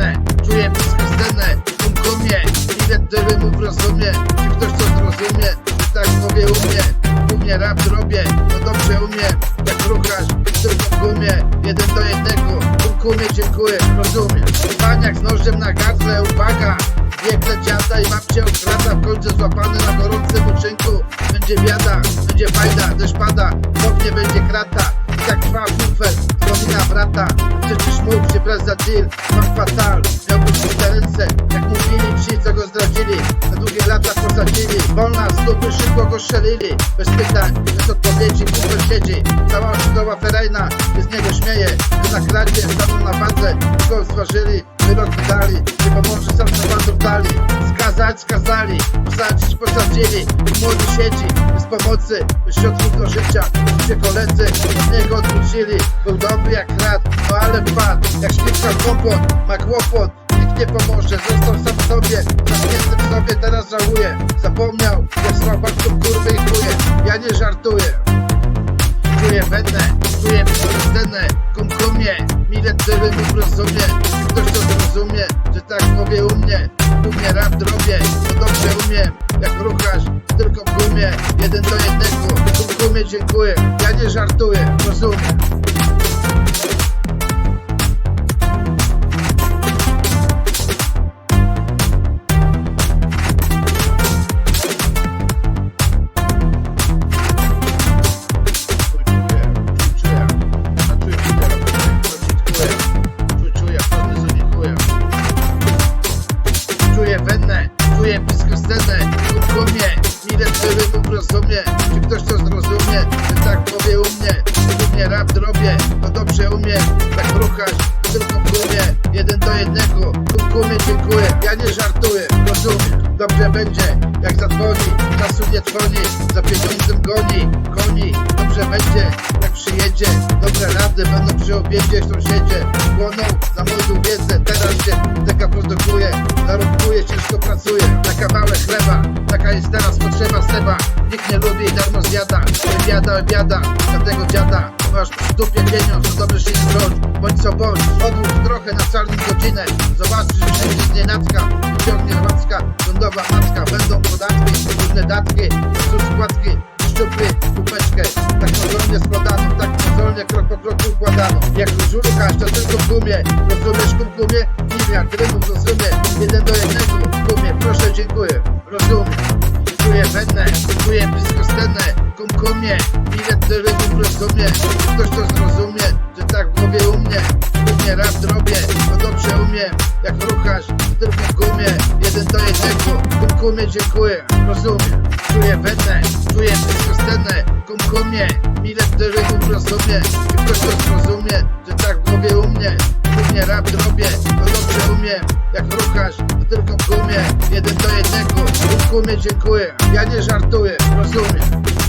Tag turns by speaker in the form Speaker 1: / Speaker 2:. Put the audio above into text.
Speaker 1: cenę Czuję wszystko scenę Umkomie Ile wymów rozumie. Czy ktoś coś zrozumie? Tak mówię umie Umie rap robię No dobrze umiem. Jak ruchasz tylko w gumie. Jeden do jednego. Umkumie dziękuję. Rozumiem. Paniak z nożem na gardle Uwaga. Biegle dziada i babcie okrada W końcu złapany na gorącym uczynku. Będzie wiada, będzie fajda, deszcz pada. Kopnie będzie krata. I tak trwa kufer, wspomina brata. Przecież mógł się prez za deal. Mam fatal, miał puścić ręce. Jak mówili ci, co go zdradzili? Na długie lata posadzili Wolna z dupy, szybko go strzelili. Bez pytań, bez odpowiedzi, bufet siedzi. Cała szkoła ferajna się z niego śmieje. Że na klarnie stanął na wadze. Go zważyli, wyrok wydali. Nie pomoże sam na bandów dali. Skazać, skazali, posadzić, posadzili. Młody siedzi, bez pomocy. Bez środków do życia, się koledzy Od niego odwrócili, był dobry jak krat No ale wpadł, jak śliwka kłopot Ma kłopot, nikt nie pomoże Został sam sobie, zamknięty w sobie Teraz żałuje, zapomniał Jak zwał babcią kurwy i chuje Ja nie żartuję. Czuję wenę, czuję scenę Kumkumie, mile tyle lub rozumie. Ktoś to zrozumie, że tak mówię u mnie. U mnie rap drobie, to dobrze umiem. Jak ruchasz, tylko w gumie. Jeden do jednego, kumkumie dziękuję Ja nie żartuję, rozumiem scenę Kumkumie, mile tyle lub rozumie Czy ktoś to zrozumie, że tak powie u mnie? Mnie rap drobie, to dobrze umiem Tak ruchać, to tylko w gumie Jeden do jednego, kumkumie dziękuję. Ja nie żartuję, rozumiem Dobrze będzie, jak zadzwoni Czasu nie trwoni, za pieniądzem goni Koni, dobrze będzie, jak przyjedzie Rady będą przy obiedzie sąsiedzie Płoną za moją wiedzę. Teraz się teka produkuje Zarobkuje, ciężko pracuje Na kawałek chleba Taka jest teraz potrzeba seba. Nikt nie lubi darmo zjada. Biada, biada, dlatego dziada. Masz w dupie pieniądz, to dobrze się nie bądź co bądź, odłóż trochę na czarną godzinę. Zobaczysz, że z nienacka Ciągnie łacka, rządowa matka. Będą podatki, różne datki. Cóż składki, szczupy, kubeczkę Tak pozornie składano, tak pozornie krok po kroku układano. Jak żurkasz, to tylko w gumie. Rozumiesz kumkumie? Miliard rymów rozumie. Jeden do jednego, kumie, proszę, dziękuję. Rozumiem. Czuję wenę, czuję blisko scenę Kumkumie, ile ty rymów rozumie. Czy ktoś to zrozumie, że tak w głowie u mnie. Mnie rap drobie, to dobrze umiem. Jak ruchasz, tylko w gumie Jeden do jednego, kumkumie dziękuję. Rozumiem, czuję wenę, czuję blisko scenę Kumkumie, ile ty Czy ktoś to zrozumie, że tak w głowie u mnie. Mnie rap drobie, to dobrze umiem. Jak ruchasz, to tylko w gumie Jeden do jednego, kumkumie dziękuję Ja nie żartuję, rozumiem